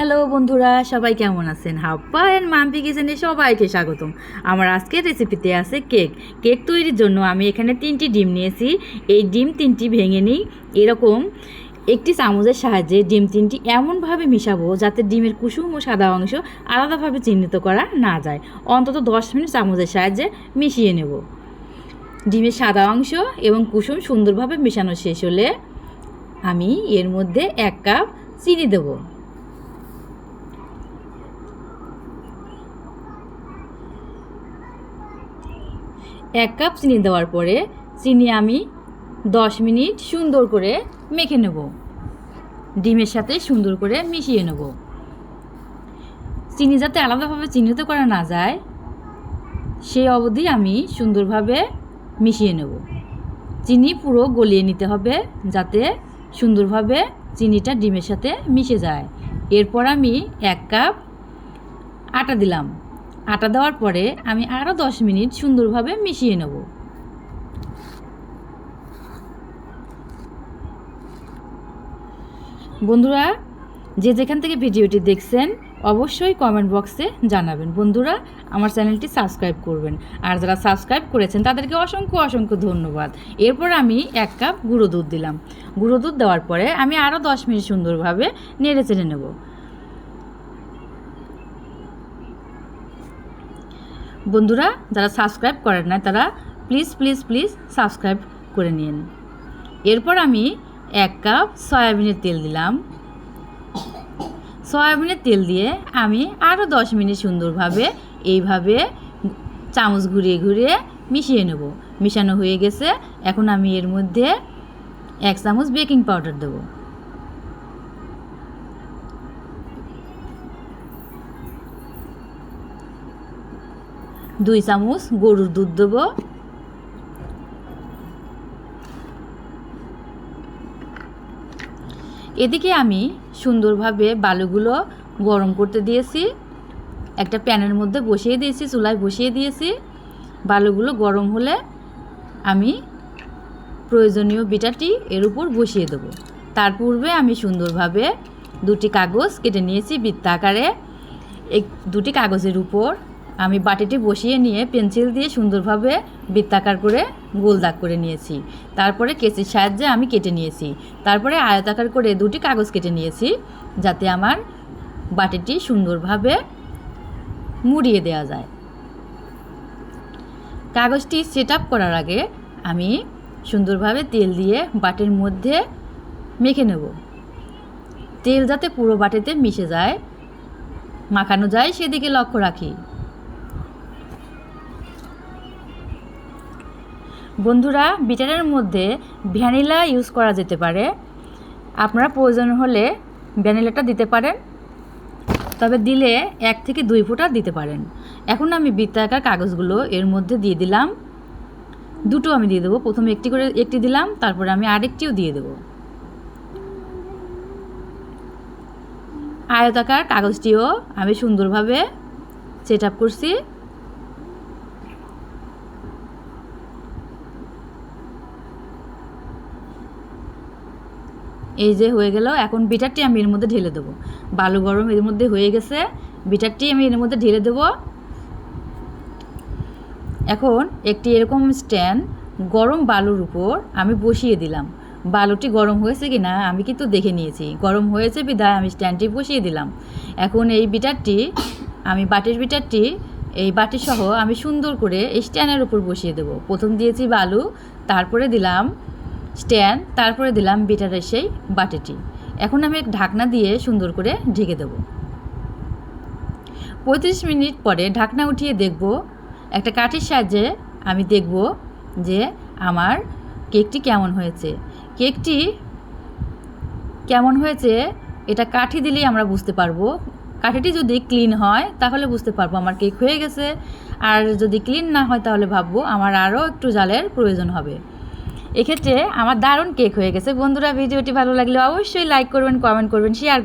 Hello বন্ধুরা, সবাই কেমন আছেন? হাপ্পা অ্যান্ড মাম্পি কিচেনে সবাইকে স্বাগতম। আমার আজকের রেসিপিতে আছে কেক কেক তৈরির জন্য আমি এখানে তিনটি ডিম নিয়েছি। এই ডিম তিনটি ভেঙে নিই। এরকম একটি চামচের সাহায্যে ডিম তিনটি এমনভাবে মিশাবো যাতে ডিমের কুসুম ও সাদা অংশ আলাদাভাবে চিহ্নিত করা না যায়। অন্তত দশ মিনিট চামচের সাহায্যে মিশিয়ে নেব। ডিমের সাদা অংশ এবং কুসুম সুন্দরভাবে মেশানো শেষ হলে আমি এর মধ্যে এক কাপ চিনি দেবো। এক কাপ চিনি দেওয়ার পরে চিনি আমি দশ মিনিট সুন্দর করে মেখে নেব। ডিমের সাথে সুন্দর করে মিশিয়ে নেব। চিনি যাতে আলাদাভাবে চিহ্নিত করা না যায়, সেই অবধি আমি সুন্দরভাবে মিশিয়ে নেব। চিনি পুরো গলিয়ে নিতে হবে যাতে সুন্দরভাবে চিনিটা ডিমের সাথে মিশে যায়। এরপর আমি এক কাপ আটা দিলাম। আটা দেওয়ার পরে আমি আরও দশ মিনিট সুন্দরভাবে মিশিয়ে নেব। বন্ধুরা, যে যেখান থেকে ভিডিওটি দেখছেন, অবশ্যই কমেন্ট বক্সে জানাবেন। বন্ধুরা, আমার চ্যানেলটি সাবস্ক্রাইব করবেন। আর যারা সাবস্ক্রাইব করেছেন, তাদেরকে অসংখ্য অসংখ্য ধন্যবাদ। এরপর আমি এক কাপ গুঁড়ো দুধ দিলাম। গুঁড়ো দুধ দেওয়ার পরে আমি আরও দশ মিনিট সুন্দরভাবে নেড়ে চেড়ে নেব। বন্ধুরা, যারা সাবস্ক্রাইব করেন না তারা প্লিজ প্লিজ প্লিজ সাবস্ক্রাইব করে নিন। এরপর আমি এক কাপ সয়াবিনের তেল দিলাম। সয়াবিনের তেল দিয়ে আমি আরও দশ মিনিট সুন্দরভাবে এইভাবে চামচ ঘুরিয়ে ঘুরিয়ে মিশিয়ে নেব। মিশানো হয়ে গেছে। এখন আমি এর মধ্যে এক চামচ বেকিং পাউডার দেবো। দুই চামচ গরুর দুধ দেবো। এদিকে আমি সুন্দরভাবে বালুগুলো গরম করতে দিয়েছি। একটা প্যানের মধ্যে বসিয়ে দিয়েছি, চুলায় বসিয়ে দিয়েছি। বালুগুলো গরম হলে আমি প্রয়োজনীয় বিটাটি এর উপর বসিয়ে দেবো। তার পূর্বে আমি সুন্দরভাবে দুটি কাগজ কেটে নিয়েছি বৃত্তাকারে। এই দুটি কাগজের উপর আমি বাটিটি বসিয়ে নিয়ে পেন্সিল দিয়ে সুন্দরভাবে বৃত্তাকার করে গোল দাগ করে নিয়েছি। তারপরে কেচির সাহায্যে আমি কেটে নিয়েছি। তারপরে আয়তাকার করে দুটি কাগজ কেটে নিয়েছি যাতে আমার বাটিটি সুন্দরভাবে মুড়িয়ে দেওয়া যায়। কাগজটি সেট আপ করার আগে আমি সুন্দরভাবে তেল দিয়ে বাটির মধ্যে মেখে নেব। তেল যাতে পুরো বাটিতে মিশে যায়, মাখানো যায়, সেদিকে লক্ষ্য রাখি। বন্ধুরা, বিটারের মধ্যে ভ্যানিলা ইউজ করা যেতে পারে। আপনারা প্রয়োজন হলে ভ্যানিলাটা দিতে পারেন, তবে দিলে এক থেকে দুই ফোঁটা দিতে পারেন। এখন আমি বৃত্তাকার কাগজগুলো এর মধ্যে দিয়ে দিলাম। দুটো আমি দিয়ে দেবো। প্রথমে একটি করে একটি দিলাম, তারপরে আমি আরেকটিও দিয়ে দেবো। আয়তাকার কাগজটিও আমি সুন্দরভাবে সেট আপ করছি। এই যে হয়ে গেল, এখন বিটারটি আমি এর মধ্যে ঢেলে দেবো। বালু গরম এর মধ্যে হয়ে গেছে, বিটারটি আমি এর মধ্যে ঢেলে দেবো। এখন একটি এরকম স্ট্যান্ড গরম বালুর উপর আমি বসিয়ে দিলাম। বালুটি গরম হয়েছে কি না আমি কিন্তু দেখে নিয়েছি। গরম হয়েছে বিধায় আমি স্ট্যান্ডটি বসিয়ে দিলাম। এখন এই বিটারটি, আমি বাটির বিটারটি, এই বাটি সহ আমি সুন্দর করে এই স্ট্যান্ডের উপর বসিয়ে দেবো। প্রথম দিয়েছি বালু, তারপরে দিলাম স্ট্যান্ড তারপরে দিলাম বিটারের সেই বাটিটি। এখন আমি ঢাকনা দিয়ে সুন্দর করে ঢেকে দেব। পঁয়ত্রিশ মিনিট পরে ঢাকনা উঠিয়ে দেখব, একটা কাঠির সাহায্যে আমি দেখব যে আমার কেকটি কেমন হয়েছে। কেকটি কেমন হয়েছে, এটা কাঠি দিলেই আমরা বুঝতে পারব। কাঠিটি যদি ক্লিন হয়, তাহলে বুঝতে পারব আমার কেক হয়ে গেছে। আর যদি ক্লিন না হয়, তাহলে ভাববো আমার আরও একটু জালের প্রয়োজন হবে। এক্ষেত্রে আমার দারুণ কেক হয়ে গেছে। বন্ধুরা, ভিডিওটি ভালো লাগলে অবশ্যই লাইক করবেন কমেন্ট করবেন শেয়ার